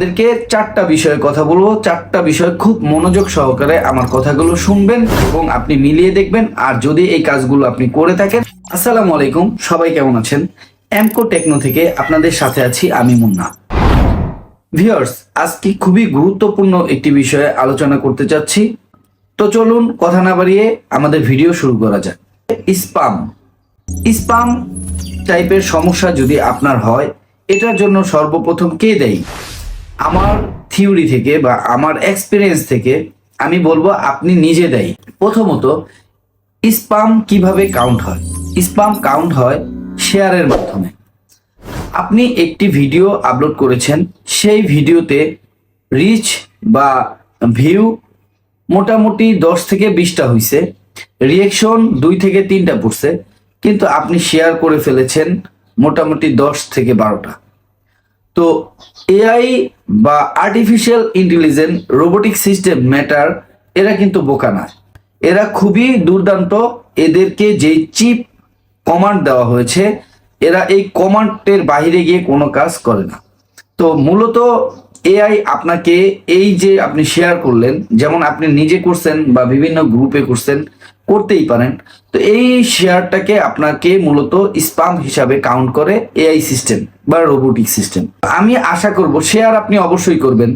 আপনাদেরকে চারটা বিষয়ে কথা বলব। চারটা বিষয় খুব মনোযোগ সহকারে আমার কথাগুলো শুনবেন এবং আপনি মিলিয়ে দেখবেন। আর যদি এই কাজগুলো আপনি করে থাকেন, আসসালামু আলাইকুম। সবাই কেমন আছেন? এমকো টেকনো থেকে আপনাদের সাথে আছি আমি মুন্না। ভিউয়ার্স, আজকে খুবই গুরুত্বপূর্ণ একটি বিষয়ে আলোচনা করতে চাচ্ছি। তো চলুন কথা না বাড়িয়ে আমাদের ভিডিও শুরু করা যাক। স্পাম স্পাম টাইপের সমস্যা যদি আপনার হয়, এটার জন্য সর্বপ্রথম কে দেয়? আমার থিওরি থেকে বা আমার এক্সপিরিয়েন্স থেকে আমি বলব আপনি নিজে দেয়। প্রথমত স্পাম কীভাবে কাউন্ট হয়? স্পাম কাউন্ট হয় শেয়ারের মাধ্যমে। আপনি একটি ভিডিও আপলোড করেছেন, সেই ভিডিওতে রিচ বা ভিউ মোটামুটি দশ থেকে বিশটা হয়েছে রিয়েকশন দুই থেকে তিনটা পড়ছে, কিন্তু আপনি শেয়ার করে ফেলেছেন মোটামুটি দশ থেকে বারোটা। তো এআই বা artificial intelligence robotic system matter এরা কিন্তু বোকা না। এরা খুবই দুর্দান্ত, এদেরকে যেই চিপ কমান্ড দেওয়া হয়েছে, এরা এই কমান্ডের বাইরে গিয়ে কোনো কাজ করে না। তো মূলত এআই আপনাকে এই যে আপনি শেয়ার করলেন, যেমন আপনি নিজে করছেন বা বিভিন্ন গ্রুপে করছেন করতেই পারেন। তো এই শেয়ারটাকে আপনাকে মূলত স্পাম হিসাবে কাউন্ট করে এআই সিস্টেম বা রোবোটিক সিস্টেম। আমি আশা করব শেয়ার আপনি অবশ্যই করবেন।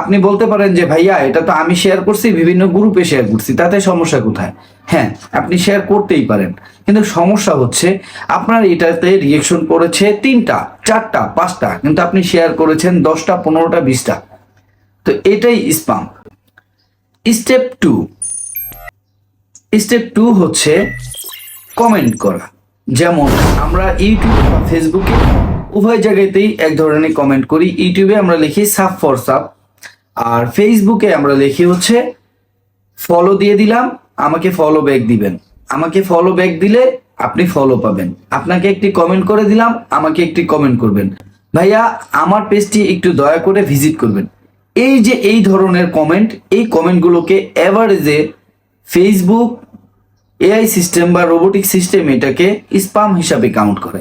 আপনি বলতে পারেন যে, ভাইয়া, এটা তো আমি শেয়ার করছি, বিভিন্ন গ্রুপে শেয়ার করছি, তাতে সমস্যা কোথায়? হ্যাঁ আপনি শেয়ার করতেই পারেন। কিন্তু সমস্যা হচ্ছে, আপনার এটাতে রিয়েকশন করেছে তিনটা, চারটা, পাঁচটা, কিন্তু আপনি শেয়ার করেছেন দশটা, পনেরোটা, বিশটা। তো এটাই spam. Step two step two হচ্ছে কমেন্ট করা। যেমন আমরা ইউটিউব বা ফেসবুকে উভয় জায়গাতেই এক ধরনের কমেন্ট করি। ইউটিউবে আমরা লিখি সাব ফর সাব আর ফেসবুকে আমরা লিখি হচ্ছে ফলো দিয়ে দিলাম, আমাকে ফলো ব্যাক দিবেন। আমাকে ফলো ব্যাক দিলে আপনি ফলো পাবেন। আপনাকে একটি কমেন্ট করে দিলাম, আমাকে একটি কমেন্ট করবেন। ভাইয়া, আমার পেজটি একটু দয়া করে ভিজিট করবেন। এই যে এই ধরনের কমেন্ট এই কমেন্টগুলোকে এভারেজে ফেসবুক এআই সিস্টেম বা রোবোটিক সিস্টেম এটাকে স্পাম হিসাবে কাউন্ট করে।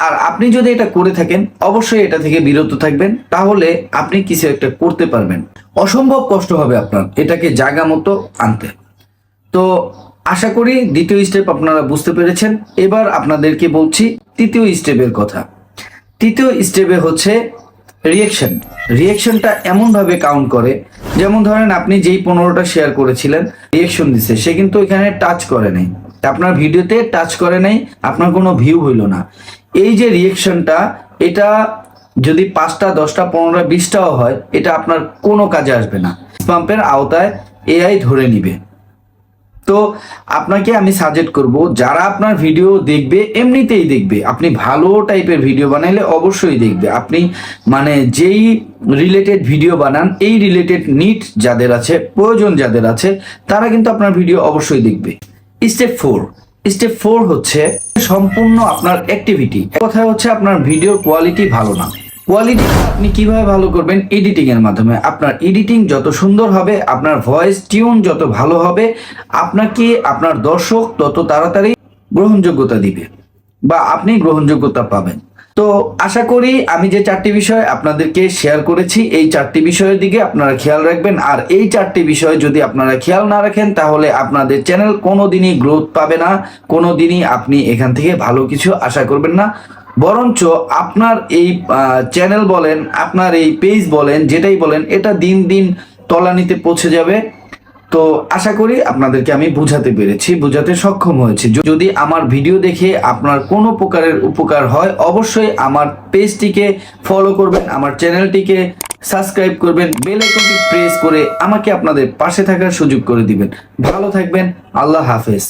আর আপনি যদি এটা করে থাকেন, অবশ্যই এটা থেকে বিরত থাকবেন, তাহলে আপনি কিছু একটা করতে পারবেন। অসম্ভব কষ্ট হবে আপনার এটাকে জায়গা মতো আনতে। তো আশা করি দ্বিতীয় স্টেপ আপনারা বুঝতে পেরেছেন। এবার আপনাদেরকে বলছি তৃতীয় স্টেপের কথা। তৃতীয় স্টেপে হচ্ছে রিয়েকশন রিয়েকশনটা এমনভাবে কাউন্ট করে, যেমন ধরেন আপনি যেই পনেরোটা শেয়ার করেছিলেন রিয়েকশন দিছে, সে কিন্তু এখানে টাচ করে নাই। আপনার ভিডিওতে টাচ করে নাই, আপনার কোনো ভিউ হইল না। এই যে রিয়েকশনটা এটা যদি পাঁচটা, দশটা, পনেরোটা, বিশটাও হয়, এটা আপনার কোনো কাজে আসবে না। পাম্পের আওতায় এআই ধরে নিবে। তো আপনাকে আমি সাজেস্ট করব, যারা আপনার ভিডিও দেখবে, এমনিতেই দেখবে। আপনি ভালো টাইপের ভিডিও বানাইলে অবশ্যই দেখবে। আপনি মানে যেই রিলেটেড ভিডিও বানান, এই রিলেটেড নিট যাদের আছে, প্রয়োজন যাদের আছে, তারা কিন্তু আপনার ভিডিও অবশ্যই দেখবে। স্টেপ ফোর স্টেপ ফোর হচ্ছে সম্পূর্ণ আপনার অ্যাক্টিভিটি কথা হচ্ছে আপনার ভিডিওর কোয়ালিটি ভালো না। কোয়ালিটি আপনি কীভাবে ভালো করবেন এডিটিং এর মাধ্যমে? আপনার এডিটিং যত সুন্দর হবে, আপনার ভয়েস টিউন যত ভালো হবে, আপনাকে আপনার দর্শক তত তাড়াতাড়ি গ্রহণযোগ্যতা দিবে বা আপনি গ্রহণযোগ্যতা পাবেন। তো আশা করি আমি যে চারটি বিষয় আপনাদেরকে শেয়ার করেছি, এই চারটি বিষয়ের দিকে আপনারা খেয়াল রাখবেন। আর এই চারটি বিষয় যদি আপনারা খেয়াল না রাখেন, তাহলে আপনাদের চ্যানেল কোনো দিনই গ্রোথ পাবে না কোনো দিনই আপনি এখান থেকে ভালো কিছু আশা করবেন না। বরঞ্চ আপনার এই চ্যানেল বলেন, আপনার এই পেজ বলেন, যেটাই বলেন, এটা দিন দিন তলানিতে পৌঁছে যাবে। তো আশা করি আপনাদেরকে আমি বুঝাতে পেরেছি, বুঝাতে সক্ষম হয়েছি। যদি আমার ভিডিও দেখে আপনার কোনো প্রকারের উপকার হয়, অবশ্যই আমার পেজটিকে ফলো করবেন, আমার চ্যানেলটিকে সাবস্ক্রাইব করবেন বেল আইকনটি প্রেস করে আমাকে আপনাদের পাশে থাকার সুযোগ করে দিবেন। ভালো থাকবেন, আল্লাহ হাফেজ।